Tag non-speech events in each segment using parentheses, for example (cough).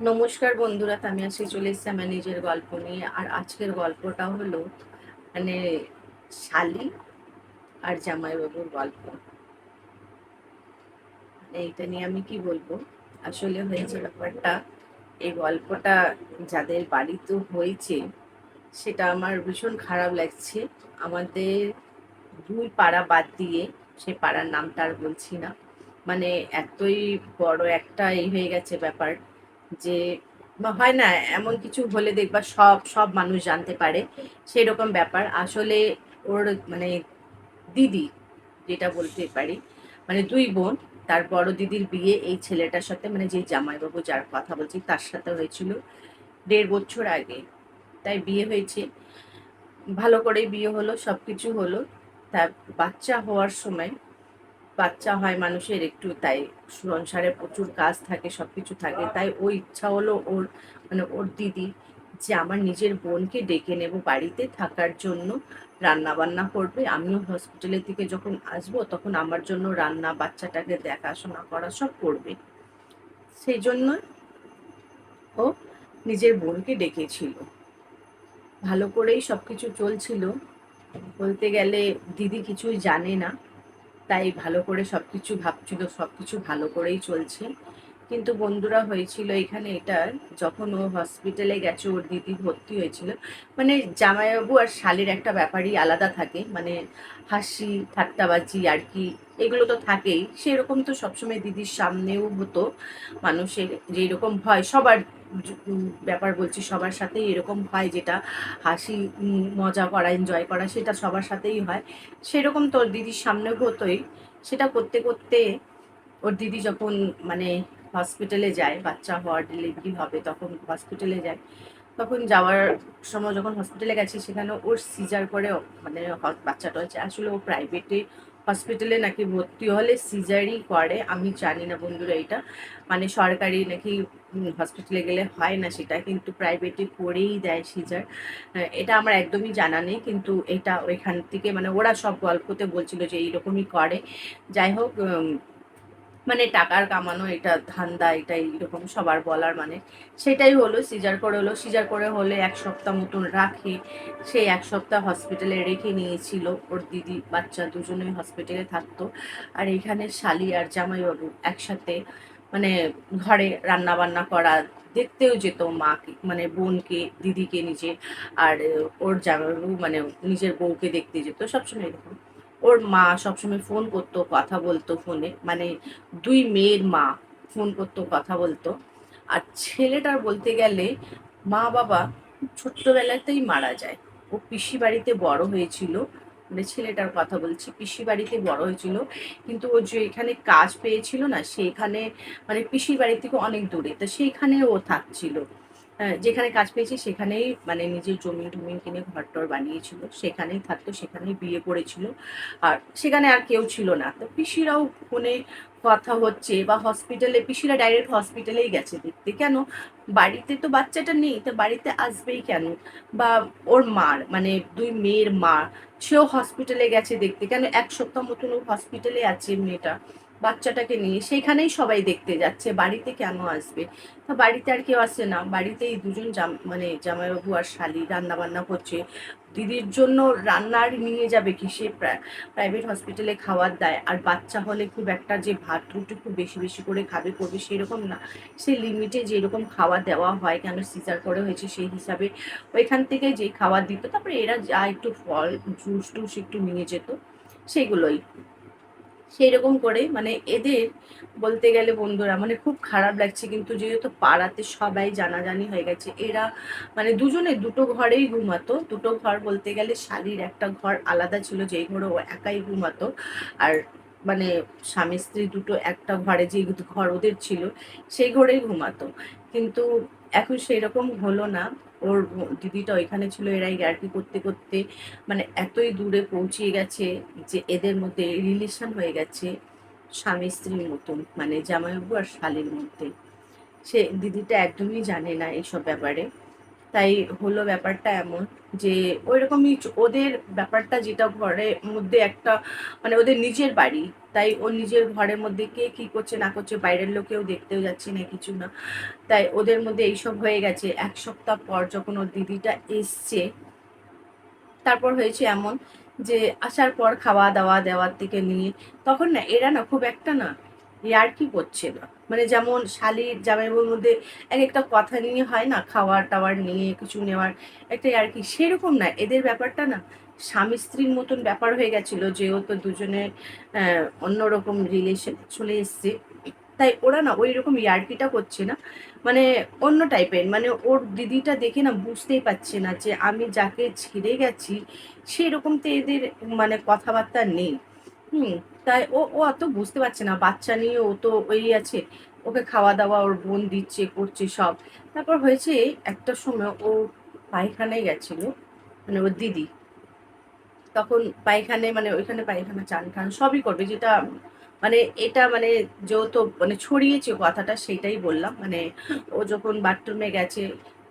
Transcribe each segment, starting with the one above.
নমস্কার বন্ধুরা আমি আজকে চলে এসেছি আমার নিজের গল্প নিয়ে। আর আজকের গল্পটা হলো মানে শালি আর জামাইবাবুর গল্প। মানে এইটা নিয়ে আমি কি বলব? আসলে হয়েছে ব্যাপারটা, এই গল্পটা যাদের বাড়িতে হয়েছে, সেটা আমার ভীষণ খারাপ লাগছে। আমাদের দুই পাড়া বাদ দিয়ে, সে পাড়ার নামটা আর বলছি না। মানে এতই বড় একটা এই হয়ে গেছে ব্যাপার। যে হয় না, এমন কিছু হলে দেখবা সব সব মানুষ জানতে পারে। সেই রকম ব্যাপার। আসলে ওর মানে দিদি, যেটা বলতে পারি মানে দুই বোন, তার বড় দিদির বিয়ে, এই ছেলেটার সাথে মানে যে জামাইবাবু যার কথা বলছি, তার সাথে হয়েছিল দেড় বছর আগে। তাই বিয়ে হয়েছে। ভালো করেই বিয়ে হলো সব কিছু হলো। তার বাচ্চা হওয়ার সময় বাচ্চা হয় মানুষের একটু, তাই সংসারে প্রচুর কাজ থাকে সব কিছু থাকে। তাই ওই ইচ্ছা হলো ওর মানে ওর দিদি যে আমার নিজের বোনকে ডেকে নেব বাড়িতে থাকার জন্য রান্না বান্না করবে। আমিও হসপিটালের থেকে যখন আসব তখন আমার জন্য রান্না, বাচ্চাটাকে দেখাশোনা করা সব করবে। সেই জন্য ও নিজের বোনকে ডেকেছিল। ভালো করেই সব কিছু চলছিল। বলতে গেলে দিদি কিছুই জানে না। তাই ভালো করে সব কিছু ভাবছিল সব কিছু ভালো করেই চলছে। কিন্তু বন্ধুরা হয়েছিল এখানে এটা যখন ও হসপিটালে গেছে, ওর দিদি ভর্তি হয়েছিল মানে জামাইবাবু আর শালির একটা ব্যাপারই আলাদা থাকে মানে হাসি, ঠাট্টাবাজি আর কি, এগুলো তো থাকেই। সেরকম তো সবসময় দিদির সামনেও হতো মানুষের, যেরকম ভয় সবার ব্যাপার বলছি, সবার সাথেই এরকম হয় যেটা, হাসি মজা করা এনজয় করা, সেটা সবার সাথেই হয়। সেরকম তোর দিদির সামনে হতোই। সেটা করতে করতে ওর দিদি যখন মানে হসপিটালে যায়, বাচ্চা হওয়ার ডেলিভারি হবে তখন হসপিটালে যায়, তখন যাওয়ার সময় যখন হসপিটালে গেছে, সেখানে ওর সিজার করে মানে বাচ্চাটা হচ্ছে, আসলে ও প্রাইভেটে হসপিটালে নাকি ভর্তি হলে সিজারই করে, আমি জানি না বন্ধুরা এটা। মানে সরকারি নাকি হসপিটালে গেলে হয় না সেটা, কিন্তু প্রাইভেটে করেই দেয় সিজার এটা আমার একদমই জানা নেই, কিন্তু এটা ওইখান থেকে মানে ওরা সব গল্পতে বলছিল যে এইরকমই করে। যাই হোক মানে টাকার কামানো, এটা ধান্দা, এটা এরকম সবার বলার মানে। সেটাই হলো, সিজার করে হলো, সিজার করে হলে এক সপ্তাহ মতন রাখে। সেই এক সপ্তাহ হসপিটালে রেখে নিয়েছিল, ওর দিদি, বাচ্চা দুজনেই হসপিটালে থাকতো। আর এখানে শালি আর জামাইবাবু একসাথে মানে ঘরে রান্না বান্না করা, দেখতেও যেত মাকে মানে বোনকে, দিদিকে নিজে। আর ওর জামাইবাবু মানে নিজের বউকে দেখতে যেত, সবসময় এরকম। ওর মা সবসময় ফোন করতো, কথা বলতো ফোনে মানে দুই মেয়ের মা ফোন করতো, কথা বলতো। আর ছেলেটার বলতে গেলে মা বাবা ছোট্টবেলাতেই মারা যায়। ও পিসি বাড়িতে বড় হয়েছিল। মানে ছেলেটার কথা বলছি, পিসি বাড়িতে বড় হয়েছিল। কিন্তু ও যে এখানে কাজ পেয়েছিল না সেইখানে মানে পিসির বাড়ি থেকে অনেক দূরে। তো সেইখানে ও থাকছিল। যেখানে কাজ পেয়েছি সেখানেই মানে নিজের জমি টমি কিনে ঘর টর বানিয়েছিল। সেখানেই থাকতো, সেখানেই বিয়ে করেছিল। আর সেখানে আর কেউ ছিল না। তো পিসিরাও ফোনে কথা হচ্ছে বা হসপিটালে পিসিরা ডাইরেক্ট হসপিটালেই গেছে দেখতে। কেন? বাড়িতে তো বাচ্চাটা নেই, তো বাড়িতে আসবেই কেন? বা ওর মার মানে দুই মেয়ের মা, সেও হসপিটালে গেছে দেখতে। কেন? এক সপ্তাহ মতন ও হসপিটালে আছে মেয়েটা। বাচ্চাটাকে নিয়ে সেইখানেই সবাই দেখতে যাচ্ছে, বাড়িতে কেন আসবে? তা বাড়িতে আর কেউ আসছে না, বাড়িতেই দুজন মানে জামাইবাবু আর শালি রান্না বান্না করছে। দিদির জন্য রান্নার নিয়ে যাবে কি সে প্রাইভেট হসপিটালে খাবার দেয়, আর বাচ্চা হলে খুব একটা যে ভাত রুটি খুব বেশি বেশি করে খাবে, করবে সেরকম না। সে লিমিটে যেরকম খাবার দেওয়া হয়, কেন সিজার করে হয়েছে সেই হিসাবে ওইখান থেকে যে খাবার দিত, তারপরে এরা যা একটু ফল জুস টুস একটু নিয়ে যেত, সেগুলোই। সেই রকম করে মানে এদের বলতে গেলে বন্ধুরা মানে খুব খারাপ লাগছে কিন্তু যেহেতু পাড়াতে সবাই জানাজানি হয়ে গেছে। এরা মানে দুজনে দুটো ঘরেই ঘুমাতো, দুটো ঘর বলতে গেলে শালির একটা ঘর আলাদা ছিল যেই ঘরে ও একাই ঘুমাতো। আর মানে স্বামী স্ত্রী দুটো একটা ঘরে যে ঘর ওদের ছিল, সেই ঘরেই ঘুমাতো। কিন্তু এখন সেই রকম হলো না। ওর দিদিটা ওইখানে ছিল এরাই গ্যারকি করতে করতে মানে এতই দূরে পৌঁছিয়ে গেছে যে এদের মধ্যে রিলেশন হয়ে গেছে স্বামী স্ত্রীর মতন মানে জামাইবাবু আর শালির মধ্যে। সে দিদিটা একদমই জানে না এইসব ব্যাপারে। তাই হলো ব্যাপারটা এমন যে ওই রকমই ওদের ব্যাপারটা যেটা ঘরের মধ্যে একটা মানে ওদের নিজের বাড়ি। তাই ও নিজের ঘরের মধ্যে কে কি করছে না করছে বাইরের লোকেও দেখতেও যাচ্ছে না, কিছু না। তাই ওদের মধ্যে এইসব হয়ে গেছে। এক সপ্তাহ পর যখন ওর দিদিটা এসছে, তারপর হয়েছে এমন যে আসার পর খাওয়া দাওয়া দেওয়ার থেকে নিয়ে, তখন না এরা না খুব একটা না ইয়ার্কি করছে না। মানে যেমন শালির জামাইবাবুর মধ্যে এক একটা কথা নিয়ে হয় না খাওয়ার টাওয়ার নিয়ে, কিছু নেওয়ার একটা ইয়ার্কি, সেরকম না। এদের ব্যাপারটা না স্বামী স্ত্রীর মতন ব্যাপার হয়ে গেছিল, যেহেতু দুজনের অন্যরকম রিলেশন চলে এসছে। তাই ওরা না ওই রকম ইয়ার্কিটা করছে না। মানে অন্য টাইপের মানে ওর দিদিটা দেখে না বুঝতেই পারছে না যে আমি যাকে ছেড়ে গেছি, সেরকম তো এদের মানে কথাবার্তা নেই। হুম, তাই ও ও অত বুঝতে পারছে না। বাচ্চা নিয়ে ও তো ওই আছে, ওকে খাওয়া দাওয়া ওর বোন দিচ্ছে, করছে সব। তারপর হয়েছে একটা সময় ও পায়খানায় গেছিল মানে ওর দিদি। তখন পায়খানে মানে ওইখানে পায়খানা, চান খান, সবই করবে। যেটা মানে এটা মানে যেহেতু মানে ছড়িয়েছে কথাটা সেটাই বললাম। মানে ও যখন বাথরুমে গেছে,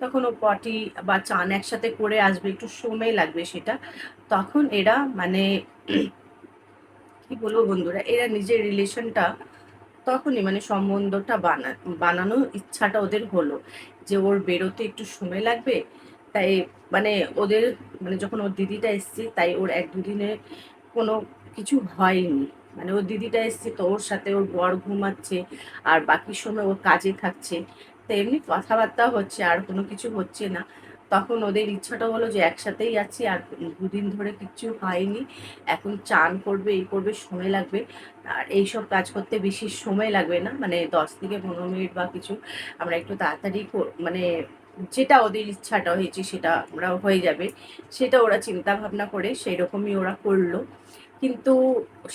তখন ও পটি বা চান একসাথে করে আসবে, একটু সময় লাগবে সেটা। তখন এরা মানে (clears throat) কি বলব বন্ধুরা, এরা নিজের রিলেশনটা তখনই মানে সম্বন্ধটা বানা, বানানোর ইচ্ছাটা ওদের হলো। যে ওর বেরোতে একটু সময় লাগবে তাই মানে ওদের মানে যখন ওর দিদিটা এসছে, তাই ওর এক দুদিনে কোনো কিছু হয়নি। মানে ওর দিদিটা এসছে তো ওর সাথে ওর বর ঘুমাচ্ছে, আর বাকি সময় ওর কাজে থাকছে। তো এমনি কথাবার্তা হচ্ছে, আর কোনো কিছু হচ্ছে না। তখন ওদের ইচ্ছাটা হলো যে একসাথেই আছি, আর দুদিন ধরে কিচ্ছু হয়নি। এখন চান করবে, এই করবে, সময় লাগবে। আর এইসব কাজ করতে বেশি সময় লাগবে না। মানে দশ থেকে পনেরো মিনিট বা কিছু, আমরা একটু তাড়াতাড়ি মানে যেটা ওদের ইচ্ছাটা হয়েছে সেটা ওরা হয়ে যাবে। সেটা ওরা চিন্তা ভাবনা করে সেই রকমই ওরা করল। কিন্তু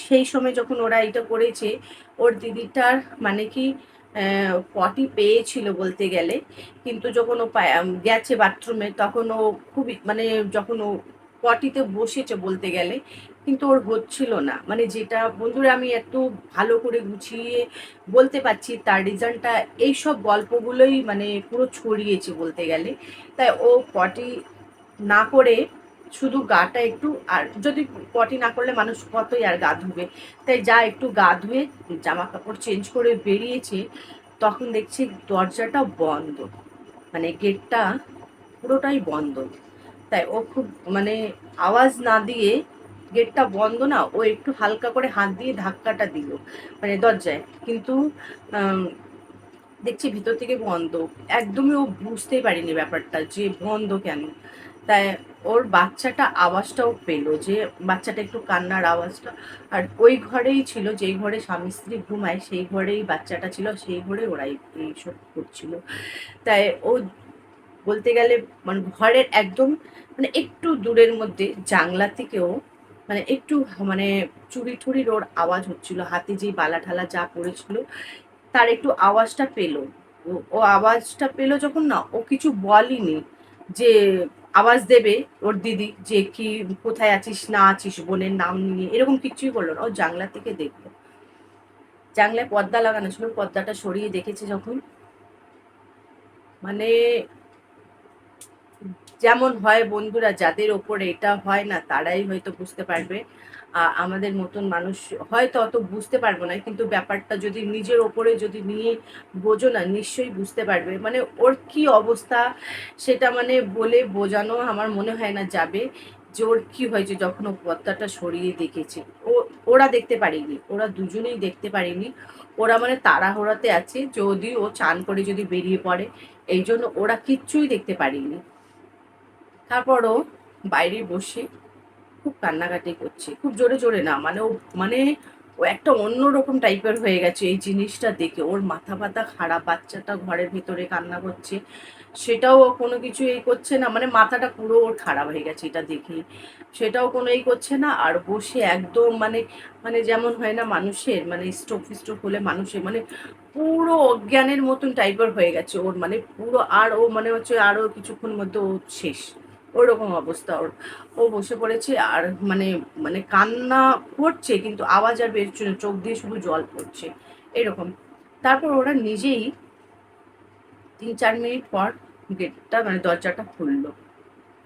সেই সময় যখন ওরা এটা করেছে, ওর দিদিটার মানে কি পটি পেয়েছিল বলতে গেলে। কিন্তু যখন ও গেছে বাথরুমে, তখন ও খুবই মানে যখন ও পটিতে বসেছে বলতে গেলে কিন্তু ওর হচ্ছিল না। মানে যেটা, বন্ধুরা, আমি একটু ভালো করে গুছিয়ে বলতে পারছি, তার রিজনটা, এইসব গল্পগুলোই মানে পুরো ছড়িয়েছে বলতে গেলে। তাই ও পটি না করে শুধু গাটা একটু, আর যদি পটি না করলে মানুষ কতই আর গা ধুবে তাই যা একটু গা ধুয়ে জামা কাপড় চেঞ্জ করে বেরিয়েছে, তখন দেখছি দরজাটা বন্ধ। মানে গেটটা পুরোটাই বন্ধ। তাই ও খুব মানে আওয়াজ না দিয়ে গেটটা বন্ধ না, ও একটু হালকা করে হাত দিয়ে ধাক্কাটা দিল মানে দরজায়। কিন্তু দেখছি ভিতর থেকে বন্ধ। একদমই ও বুঝতেই পারিনি ব্যাপারটা যে বন্ধ কেন। তাই ওর বাচ্চাটা আওয়াজটাও পেল যে, বাচ্চাটা একটু কান্নার আওয়াজটা। আর ওই ঘরেই ছিল, যেই ঘরে স্বামী স্ত্রী ঘুমায়, সেই ঘরেই বাচ্চাটা ছিল, সেই ঘরে ওরাই এইসব করছিল। তাই ও বলতে গেলে মানে ঘরের একদম মানে একটু দূরের মধ্যে জাংলা থেকেও মানে একটু মানে চুরি ঠুরির ওর আওয়াজ হচ্ছিল, হাতে যেই বালা ঠালা যা পড়েছিল তার একটু আওয়াজটা পেল। ও আওয়াজটা পেল যখন না, ও কিছু বলেনি যে আওয়াজ দেবে ওর দিদি, যে কি, কোথায় আছিস, না আছিস, বোনের নাম নিয়ে, এরকম কিছুই বলল না। ও জানলা থেকে দেখল। জানলায় পর্দা লাগানো ছিল, পর্দাটা সরিয়ে দেখেছে যখন। মানে যেমন হয় বন্ধুরা, যাদের ওপরে এটা হয় না, তারাই হয়তো বুঝতে পারবে। আমাদের মতন মানুষ হয়তো অত বুঝতে পারব না, কিন্তু ব্যাপারটা যদি নিজের ওপরে যদি নিয়ে বোঝো না, নিশ্চয়ই বুঝতে পারবে। মানে ওর কি অবস্থা সেটা মানে বলে বোঝানো আমার মনে হয় না যাবে। যে ওর কী হয়েছে, যখন ও পর্দাটা সরিয়ে দেখেছে। ও, ওরা দেখতে পারিনি, ওরা দুজনেই দেখতে পারিনি। ওরা মানে তাড়াহুড়াতে আছে, যদি ও চান করে যদি বেরিয়ে পড়ে এই জন্য ওরা কিচ্ছুই দেখতে পারিনি। তারপরও বাইরে বসে খুব কান্নাকাটি করছে। খুব জোরে জোরে না মানে ও মানে ও একটা অন্যরকম টাইপের হয়ে গেছে এই জিনিসটা দেখে। ওর মাথা পাতা খারাপ, বাচ্চাটা ঘরের ভিতরে কান্না করছে, সেটাও কোনো কিছু এই করছে না মানে মাথাটা পুরো ওর খারাপ হয়ে গেছে এটা দেখে। সেটাও কোনো এই করছে না, আর বসে একদম মানে মানে যেমন হয় না মানুষের মানে স্টোভ স্টোভ হলে মানুষের মানে পুরো অজ্ঞানের মতন টাইপের হয়ে গেছে ওর মানে পুরো আর ও মানে হচ্ছে আরও কিছুক্ষণ মধ্যে ও শেষ। ওরকম অবস্থা। ওর, ও বসে পড়েছে আর মানে মানে কান্না পড়ছে কিন্তু আওয়াজ আর বেরোচ্ছে না, চোখ দিয়ে শুধু জল পড়ছে। এরকম। তারপর ওরা নিজেই তিন চার মিনিট পর গেটটা মানে দরজাটা খুললো।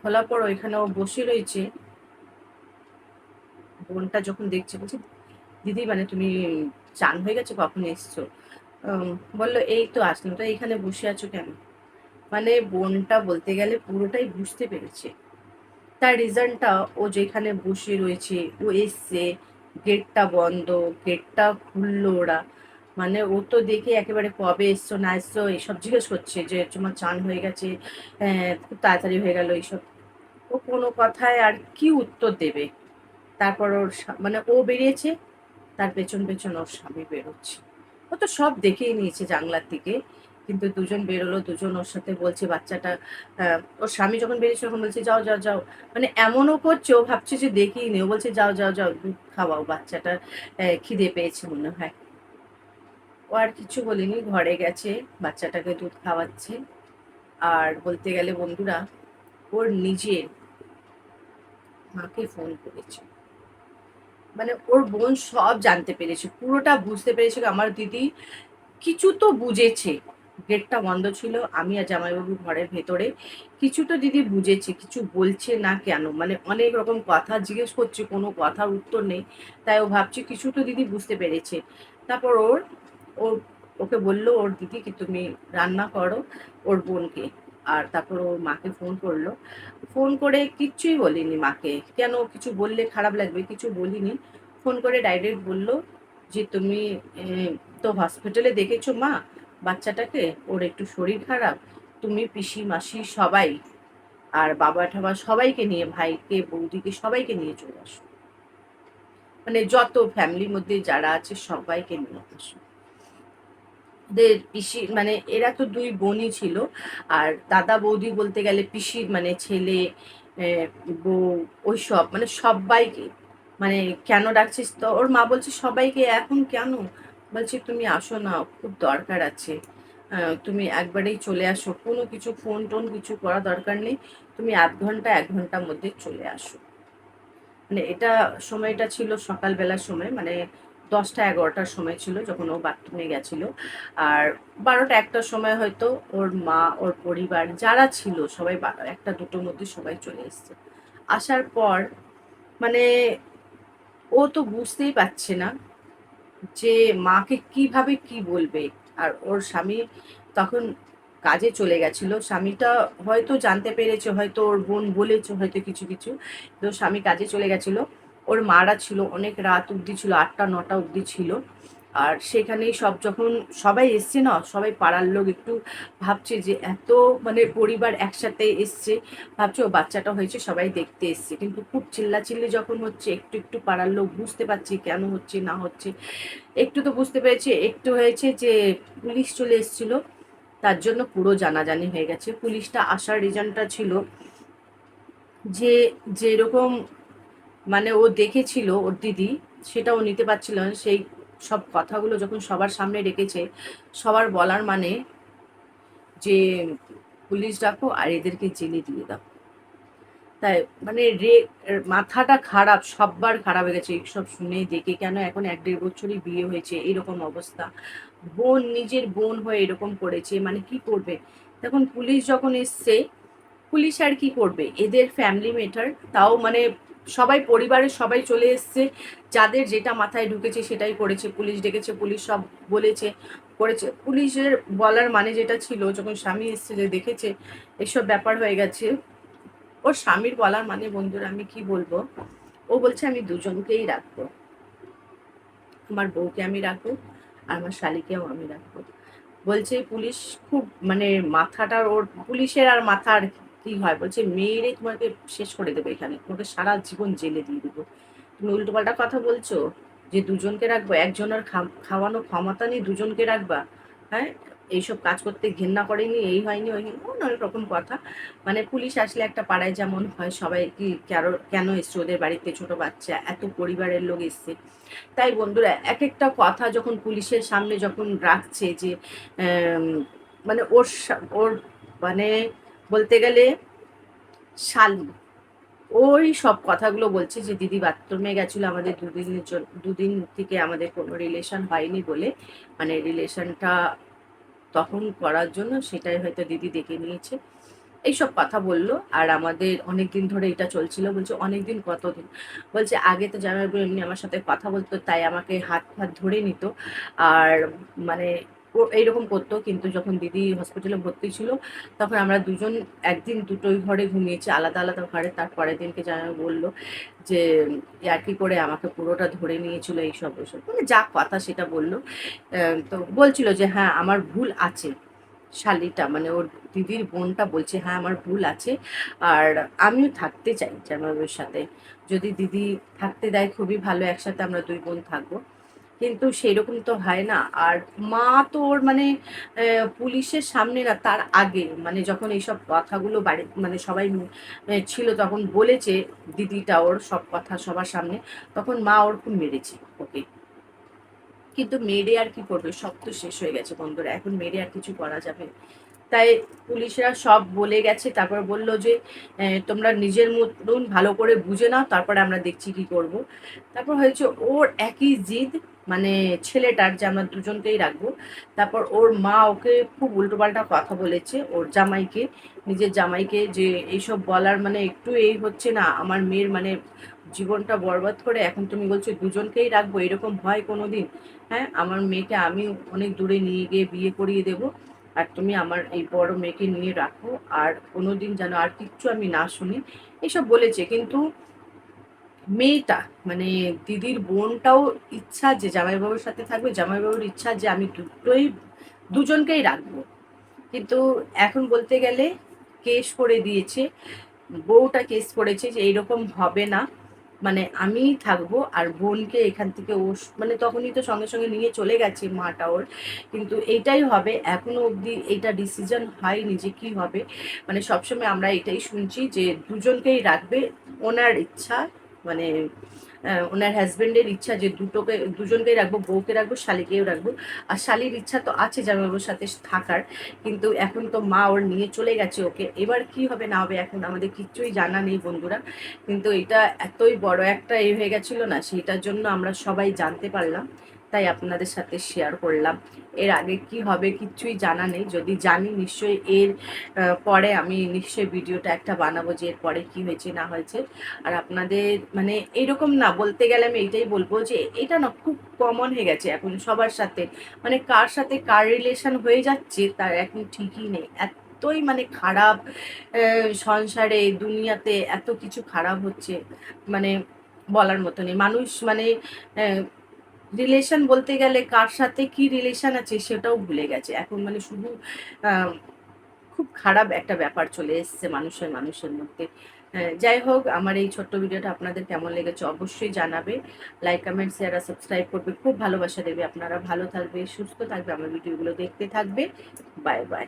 খোলার পর ওইখানে ও বসে রয়েছে। বোনটা যখন দেখছে, বলছে, দিদি মানে তুমি চান হয়ে গেছে, কখন এসছো? বলল, এই তো আসলাম। তো এখানে বসে আছো কেন? মানে বোনটা বলতে গেলে পুরোটাই বুঝতে পেরেছে। তার রিজনটা ও যেখানে বসে রয়েছে, ও এসছে গেটটা বন্ধ গেটটা খুললো ওরা। মানে ও তো দেখে একেবারে কবে এসছো, না এসছো এইসব জিজ্ঞেস করছে যে, তোমার চান হয়ে গেছে খুব তাড়াতাড়ি হয়ে গেল এইসব। ও কোনো কথায় আর কি উত্তর দেবে? তারপর ওর মানে ও বেরিয়েছে, তার পেছন পেছন ওর স্বামী বেরোচ্ছে। ও তো সব দেখেই নিয়েছে জানলার দিকে। কিন্তু দুজন বেরোলো দুজন ওর সাথে বলছে বাচ্চাটা ওর স্বামী যখন বেরিয়েছে তখন বলছে যাও যাও যাও। মানে এমনও করছে ও ভাবছে যে নেই ও বলছে যাও যাও যাও দুধ খাওয়াও বাচ্চাটার আহ, খিদে পেয়েছে মনে হয়। ও আর কিছু বলিনি ঘরে গেছে বাচ্চাটাকে দুধ খাওয়াচ্ছে। আর বলতে গেলে বন্ধুরা ওর নিজের মাকে ফোন করেছে। মানে ওর বোন সব জানতে পেরেছে পুরোটা বুঝতে পেরেছে আমার দিদি কিছু তো বুঝেছে। গেটটা বন্ধ ছিল, আমি আর জামাইবাবু ঘরের ভেতরে। কিছুটা দিদি বুঝেছে, কিছু বলছে না কেন? মানে অনেক রকম কথা, জিজ্ঞেস করছে, কোনো কথার উত্তর নেই। তাই ও ভাবছে কিছু তো দিদি বুঝতে পেরেছে। তারপর ওর ওর, ওকে বলল, ওর দিদি কি তুমি রান্না করো? ওর বোনকে। আর তারপর ওর মাকে ফোন করল। ফোন করে কিচ্ছুই বলিনি মাকে। কেন? কিছু বললে খারাপ লাগবে, কিছু বলিনি। ফোন করে ডাইরেক্ট বলল যে, তুমি তো হসপিটালে দেখেছ মা? বাচ্চাটাকে ওর একটু শরীর খারাপ, তুমি পিসি, মাসি সবাই আর বাবা ঠাবা সবাইকে নিয়ে, ভাইকে, বৌদিকে সবাইকে নিয়ে চলে আসো। মানে যত ফ্যামিলির মধ্যে যারা আছে সবাইকে নিয়ে আসো। ওদের পিসি মানে এরা তো দুই বোনই ছিল আর দাদা বৌদি বলতে গেলে পিসির মানে ছেলে বউ, ওইসব মানে সবাইকে মানে কেন ডাকছিস তো? ওর মা বলছে, সবাইকে এখন কেন বলছে, তুমি আসো না, খুব দরকার আছে। তুমি একবারেই চলে আসো। কোনো কিছু ফোন টোন কিছু করা দরকার নেই। তুমি আধ ঘণ্টা, এক ঘণ্টার মধ্যে চলে আসো। মানে এটা সময়টা ছিল সকালবেলার সময় মানে দশটা, এগারোটার সময় ছিল যখন ও বাথরুমে গেছিল। আর বারোটা, একটার সময় হয়তো ওর মা, ওর পরিবার যারা ছিল, সবাই একটা, দুটোর মধ্যে সবাই চলে এসছে। আসার পর মানে ও তো বুঝতেই পারছে না যে মাকে কীভাবে কি বলবে? আর ওর স্বামী তখন কাজে চলে গেছিল। স্বামীটা হয়তো জানতে পেরেছে, হয়তো ওর বোন বলেছে হয়তো কিছু কিছু। তো স্বামী কাজে চলে গেছিল। ওর মারা ছিল, অনেক রাত অবধি ছিল, আটটা, নটা অবধি ছিল। আর সেখানেই সব যখন সবাই এসছে না, সবাই পাড়ার লোক একটু ভাবছে যে এত মানে পরিবার একসাথে এসছে, ভাবছে ও বাচ্চাটা হয়েছে, সবাই দেখতে এসছে। কিন্তু খুব চিল্লাচিল্লি যখন হচ্ছে, একটু একটু পাড়ার লোক বুঝতে পারছি কেন হচ্ছে, না হচ্ছে। একটু তো বুঝতে পেরেছি, একটু হয়েছে যে পুলিশ চলে এসেছিল, তার জন্য পুরো জানাজানি হয়ে গেছে। পুলিশটা আসার রিজনটা ছিল যে যেরকম মানে ও দেখেছিল ওর দিদি সেটা ও নিতে পারছিল না। সেই সব কথাগুলো যখন সবার সামনে রেখেছে, সবার বলার মানে যে পুলিশ ডাকো আর এদেরকে জেলে দিয়ে দাও। তাই মানে রে, মাথাটা খারাপ, সববার খারাপ হয়ে গেছে। এইসব শুনে দেখে কেন এখন এক দেড় বছরই বিয়ে হয়েছে, এরকম অবস্থা। বোন, নিজের বোন হয়ে এরকম করেছে মানে কি করবে? তখন পুলিশ যখন এসছে, পুলিশ আর কি করবে? এদের ফ্যামিলি মেটার তাও মানে সবাই পরিবারের সবাই চলে এসছে। যাদের যেটা মাথায় ঢুকেছে সেটাই করেছে। পুলিশ ডেকেছে, পুলিশ সব বলেছে, করেছে। পুলিশের বলার মানে যেটা ছিল, যখন স্বামী এসছে যে দেখেছে, এসব ব্যাপার হয়ে গেছে। ওর স্বামীর বলার মানে বন্ধুরা, আমি কি বলব? ও বলছে, আমি দুজনকেই রাখব। আমার বউকে আমি রাখব, আর আমার শালিকেও আমি রাখব। বলছে, পুলিশ খুব মানে মাথাটার ওর, পুলিশের আর মাথার কি হয়? বলছে, মেয়েরে তোমাকে শেষ করে দেবে এখানে। তোমাকে সারা জীবন জেলে দিয়ে দেবো। তুমি উল্টোপাল্টা কথা বলছো যে, দুজনকে রাখব? একজনের খাওয়ানো ক্ষমতা নেই, দুজনকে রাখবা? হ্যাঁ? এইসব কাজ করতে ঘেন্না করেনি, এই হয়নি, ওই অনেক রকম কথা। মানে পুলিশ আসলে একটা পাড়ায় যেমন হয়, সবাই কি কেন কেন এসছে? ওদের বাড়িতে ছোট বাচ্চা, এত পরিবারের লোক এসছে। তাই বন্ধুরা এক একটা কথা যখন পুলিশের সামনে যখন রাখছে যে মানে ওর ওর মানে বলতে গেলে শালি। ওই সব কথাগুলো বলছে যে, দিদি বাথরুমে গেছিল আমাদের দুদিনের জন্য, দুদিন থেকে আমাদের কোনো রিলেশন হয়নি বলে। মানে রিলেশনটা তখন করার জন্য সেটাই হয়তো দিদি দেখে নিয়েছে। এইসব কথা বলল আর আমাদের অনেক দিন ধরে এটা চলছিল। বলছে অনেক দিন? কতদিন বলছে, আগে তো জামাইবাবু এমনি আমার সাথে কথা বলতো, তাই আমাকে হাত ফাত ধরে নিত। আর মানে এইরকম করতো, কিন্তু যখন দিদি হসপিটালে ভর্তি ছিল, তখন আমরা দুজন একদিন দুটোই ঘরে ঘুমিয়েছি, আলাদা আলাদা ঘরে। তার পরের দিনকে জামাই বলল যে কি করে আমাকে পুরোটা ধরে নিয়েছিল এইসব, ওইসব? মানে যা কথা সেটা বলল। তো বলছিল যে হ্যাঁ আমার ভুল আছে শালিটা মানে ওর দিদির বোনটা বলছে হ্যাঁ আমার ভুল আছে। আর আমিও থাকতে চাই জামাইবাবুর সাথে। যদি দিদি থাকতে দেয়, খুবই ভালো, একসাথে আমরা দুই বোন থাকব। কিন্তু সেরকম তো হয় না। আর মা তো ওর মানে পুলিশের সামনে না, তার আগে মানে যখন এইসব কথাগুলো বাড়ি মানে সবাই ছিল তখন বলেছে দিদিটা ওর সব কথা সবার সামনে, তখন মা ওর খুব মেরেছে ওকে। কিন্তু মেরে আর কি করবে? সব তো শেষ হয়ে গেছে বন্ধুরা, এখন মেরে আর কিছু করা যাবে। তাই পুলিশরা সব বলে গেছে, তারপর বলল যে তোমরা নিজের মতন ভালো করে বুঝে নাও, তারপরে আমরা দেখছি কি করব। তারপর হয়েছে ওর একই জিদ মানে ছেলেটার যে আমরা দুজনকেই রাখব, তারপর ওর মা ওকে খুব উল্টোপাল্টা কথা বলেছে, ওর জামাইকে, নিজের জামাইকে যে এইসব বলার মানে একটু এই হচ্ছে না, আমার মেয়ের মানে জীবনটা বরবাদ করে এখন তুমি বলছো দুজনকেই রাখব, এরকম হয় কোনোদিন? হ্যাঁ আমার মেয়েকে আমি অনেক দূরে নিয়ে গিয়ে বিয়ে করিয়ে দেবো, আর তুমি আমার এই বড় মেয়েকে নিয়ে রাখো, আর কোনোদিন যেন আর কিচ্ছু আমি না শুনি এসব বলেছে। কিন্তু মেয়েটা মানে দিদির বোনটাও ইচ্ছা যে জামাইবাবুর সাথে থাকবে জামাইবাবুর ইচ্ছা যে আমি দুটোই, দুজনকেই রাখব। কিন্তু এখন বলতে গেলে কেস করে দিয়েছে, বউটা কেস করেছে যে এইরকম হবে না। মানে আমিই থাকব আর বোনকে এখান থেকে ও মানে তখনই তো সঙ্গে সঙ্গে নিয়ে চলে গেছে মাটা ওর। কিন্তু এইটাই হবে, এখনও অবধি এটা ডিসিশন হয়নি যে কি হবে। মানে সবসময় আমরা এটাই শুনছি যে দুজনকেই রাখবে, ওনার ইচ্ছা মানে ওনার হাজবেন্ডের ইচ্ছা যে দুটোকে, দুজনকেই রাখব, বউকে রাখব, শালিকেও রাখব। আর শালির ইচ্ছা তো আছে জামাইবাবুর সাথে থাকার, কিন্তু এখন তো মা ওর নিয়ে চলে গেছে ওকে। এবার কি হবে, না হবে, এখন আমাদের কিচ্ছুই জানা নেই বন্ধুরা। কিন্তু এটা এতই বড় একটা এ হয়ে গেছিল না, সেটার জন্য আমরা সবাই জানতে পারলাম। তাই আপনাদের সাথে শেয়ার করলাম। এর আগে কি হবে কিচ্ছুই জানা নেই। যদি জানি নিশ্চয়ই এর পরে আমি নিশ্চয়ই ভিডিওটা একটা বানাবো যে এর পরে কি হয়েছে, না হয়েছে। আর আপনাদের মানে এরকম না, বলতে গেলে আমি এইটাই বলব যে এটা না খুব কমন হয়ে গেছে এখন সবার সাথে। মানে কার সাথে কার রিলেশন হয়ে যাচ্ছে, তার এখন ঠিকই নেই। এতই মানে খারাপ সংসারে, দুনিয়াতে এত কিছু খারাপ হচ্ছে। মানে বলার মতো নেই। মানুষ মানে রিলেশন বলতে গেলে কার সাথে কি রিলেশন আছে সেটাও ভুলে গেছে। এখন মানে শুধু খুব খারাপ একটা ব্যাপার চলে এসছে মানুষের মানুষের মধ্যে। যাই হোক, আমার এই ছোট্ট ভিডিওটা আপনাদের কেমন লেগেছে অবশ্যই জানাবে। লাইক কমেন্ট শেয়ার আর সাবস্ক্রাইব করবে। খুব ভালোবাসা দেবে আপনারা। ভালো থাকবে, সুস্থ থাকবে। আমার ভিডিওগুলো দেখতে থাকবে। Bye bye